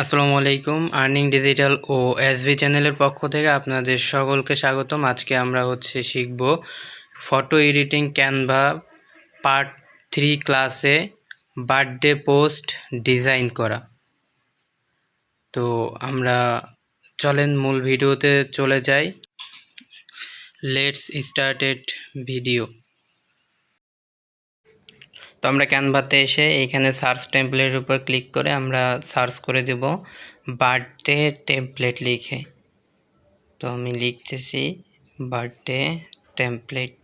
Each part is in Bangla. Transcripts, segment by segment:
আসসালামু আলাইকুম, আর্নিং ডিজিটাল ও এসভি চ্যানেলের পক্ষ থেকে আপনাদের সকলকে স্বাগতম। আজকে আমরা হচ্ছে শিখব photo editing Canva part three ক্লাসে বার্থডে পোস্ট ডিজাইন করা। তো আমরা চলেন মূল ভিডিওতে চলে যাই। Let's started video. তো আমরা ক্যানভাতে এসে এইখানে সার্চ টেমপ্লেটের উপর ক্লিক করে আমরা সার্চ করে দেব বার্থডে টেমপ্লেট লিখে। তো আমি লিখতেছি বার্থডে টেমপ্লেট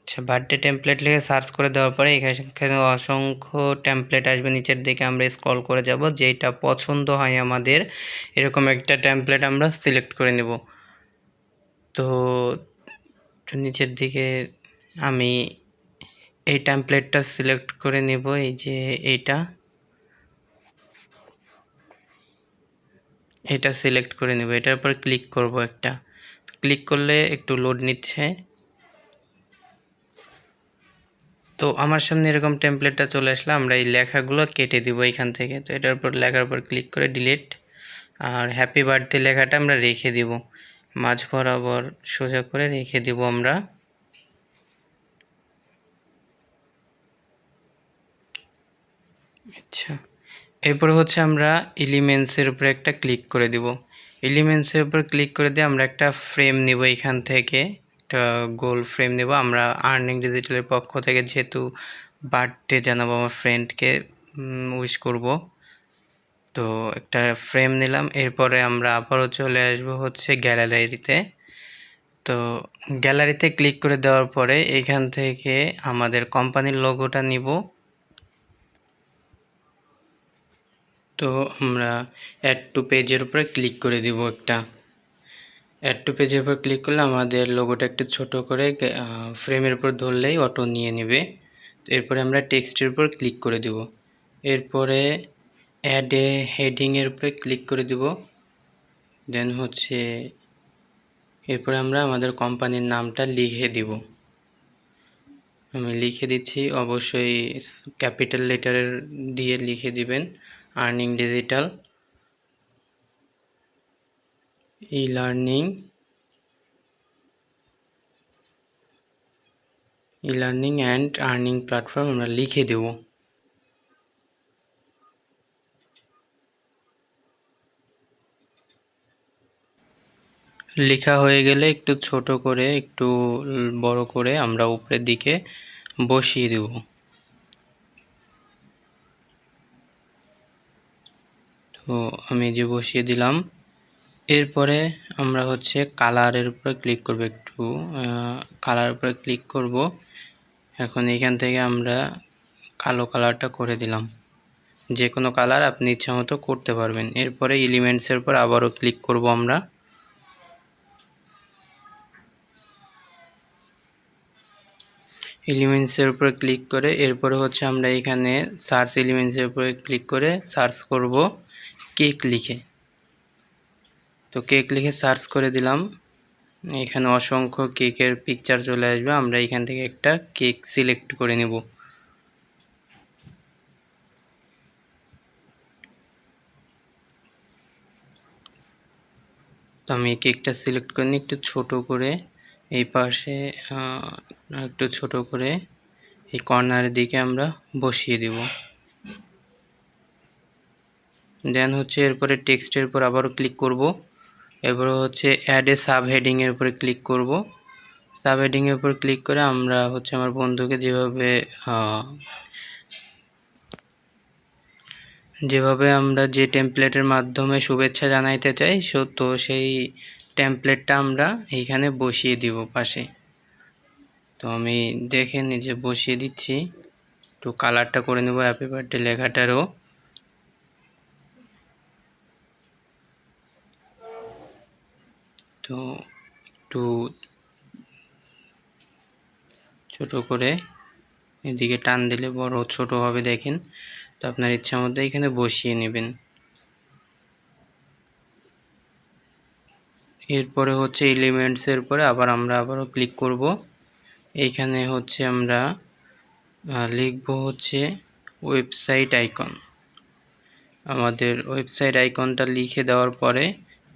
আচ্ছা বার্থডে টেমপ্লেট লিখে সার্চ করে দেওয়ার পরে এখানে অসংখ্য টেমপ্লেট আসবে। নিচের দিকে আমরা স্ক্রল করে যাব যেটা পছন্দ হয় আমাদের, এরকম একটা টেমপ্লেট আমরা সিলেক্ট করে নেব। তো নিচের দিকে আমি এই টেমপ্লেটটা সিলেক্ট করে নেব, এই যে এইটা। এটা সিলেক্ট করে নেব, এটার উপর ক্লিক করব একটা। ক্লিক করলে একটু লোড নিচ্ছে। তো আমার সামনে এরকম টেমপ্লেটটা চলে আসলে, আমরা এই লেখাগুলো কেটে দিব এখান থেকে। তো এটার উপর, লেখার উপর ক্লিক করে ডিলিট আর হ্যাপি বার্থডে লেখাটা আমরা রেখে দিব। মাঝ বরাবর সোজা করে রেখে দিব আমরা। আচ্ছা। এরপরে হচ্ছে আমরা এলিমেন্টসের উপরে একটা ক্লিক করে দিব। এলিমেন্টসের উপর ক্লিক করে দিয়ে আমরা একটা ফ্রেম নিব এখান থেকে। একটা গোল ফ্রেম নেব। আমরা আর্নিং ডিজিটালের পক্ষ থেকে যেহেতু বার্থডে জানাব আমার ফ্রেন্ডকে উইশ করব। তো একটা ফ্রেম নিলাম। এরপরে আমরা আবারও চলে আসব হচ্ছে গ্যালারিতে তো গ্যালারিতে ক্লিক করে দেওয়ার পরে এখান থেকে আমাদের কোম্পানির লোগোটা নিব। তো আমরা অ্যাড টু পেজের উপরে ক্লিক করে দিব একটা। অ্যাড টু পেজের উপর ক্লিক করলে আমাদের লোগোটা একটু ছোট করে ফ্রেমের উপর ধরলেই অটো নিয়ে নেবে। এরপরে আমরা টেক্সটের উপর ক্লিক করে দিব। এরপরে অ্যাড হেডিংয়ের উপরে ক্লিক করে দিব। দেন হচ্ছে এরপরে আমরা আমাদের কোম্পানির নামটা লিখে দিব। আমি লিখে দিচ্ছি, অবশ্যই ক্যাপিটাল লেটারের দিয়ে লিখে দিবেন। Earning digital e learning e learning and earning platform আমরা লিখে দেব। লেখা হয়ে গেলে একটু ছোট করে, একটু বড় করে আমরা উপরের দিকে বসিয়ে দেব। তো আমি যে বসিয়ে দিলাম। এরপরে আমরা হচ্ছে কালারের উপরে ক্লিক করব একটু। কালার উপরে ক্লিক করব। এখন এখান থেকে আমরা কালো কালারটা করে দিলাম। যে কোনো কালার আপনি ইচ্ছা মতো করতে পারবেন। এরপরে এলিমেন্টসের উপর আবারও ক্লিক করব আমরা। এলিমেন্টসের উপরে ক্লিক করে এরপরে হচ্ছে আমরা এখানে সার্চ এলিমেন্টসের উপরে ক্লিক করে সার্চ করব কেক লিখে। তো কেক লিখে সার্চ করে দিলাম। এখানে অসংখ্য কেকের পিকচার চলে আসবে। আমরা এখান থেকে একটা কেক সিলেক্ট করে নেব। তো আমি কেকটা সিলেক্ট করে নিই একটু ছোট করে। এই পাশে একটু ছোট করে এই কর্নারের দিকে আমরা বসিয়ে দেব। দেন হচ্ছে এরপরে টেক্সটের উপর আবারও ক্লিক করব। এরপরে হচ্ছে অ্যাড এ সাব হেডিংয়ের উপরে ক্লিক করব। সাব হেডিংয়ের উপর ক্লিক করে আমরা হচ্ছে আমার বন্ধুকে যেভাবে যেভাবে আমরা যে টেমপ্লেটের মাধ্যমে শুভেচ্ছা জানাইতে চাই তো সেই টেমপ্লেটটা আমরা এইখানে বসিয়ে দিব পাশে। তো আমি দেখে নিজে বসিয়ে দিচ্ছি। একটু কালারটা করে নেব হ্যাপি বার্থডে লেখাটারও। তো একটু ছোট করে এদিকে টান দিলে বড়, ছোট হবে দেখেন। তো আপনার ইচ্ছা মতো এখানে বসিয়ে নেবেন। এরপরে হচ্ছে এলিমেন্টসের পরে আবার আমরা আবারও ক্লিক করব। এইখানে হচ্ছে আমরা লিখব হচ্ছে ওয়েবসাইট আইকন আমাদের ওয়েবসাইট আইকনটা লিখে দেওয়ার পরে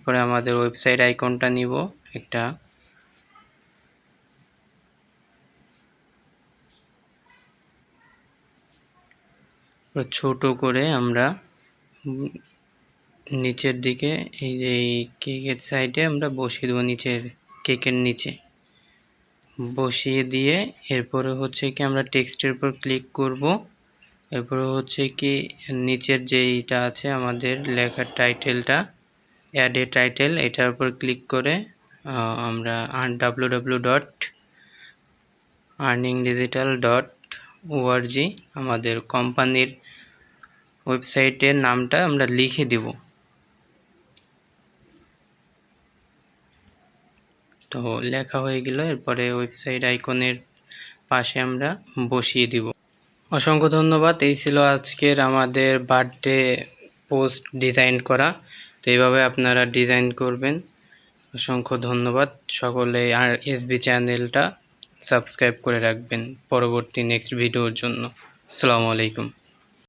পরে আমাদের ওয়েবসাইট আইকনটা নিব একটা। ছোট করে আমরা নিচের দিকে, এই যে এই কেকের সাইডে আমরা বসিয়ে দেবো নিচের কেকের নিচে। বসিয়ে দিয়ে এরপরে হচ্ছে কি আমরা টেক্সটের উপর ক্লিক করব। এরপরে হচ্ছে কি নিচের যেইটা আছে আমাদের লেখার টাইটেলটা অ্যাড এ টাইটেল এটার উপর ক্লিক করে আমরা W W dot earning digital dot ORG আমাদের কোম্পানির ওয়েবসাইটের নামটা আমরা লিখে দিব। তো লেখা হয়ে গেল। এরপরে ওয়েবসাইট আইকনের পাশে আমরা বসিয়ে দিব। অসংখ্য ধন্যবাদ। এই ছিল আজকের আমাদের বার্থডে পোস্ট ডিজাইন করা। তো এইভাবে আপনারা ডিজাইন করবেন। অসংখ্য ধন্যবাদ। সকলে আর এসবি চ্যানেলটা সাবস্ক্রাইব করে রাখবেন। পরবর্তী নেক্সট ভিডিওর জন্য। আসসালামু আলাইকুম।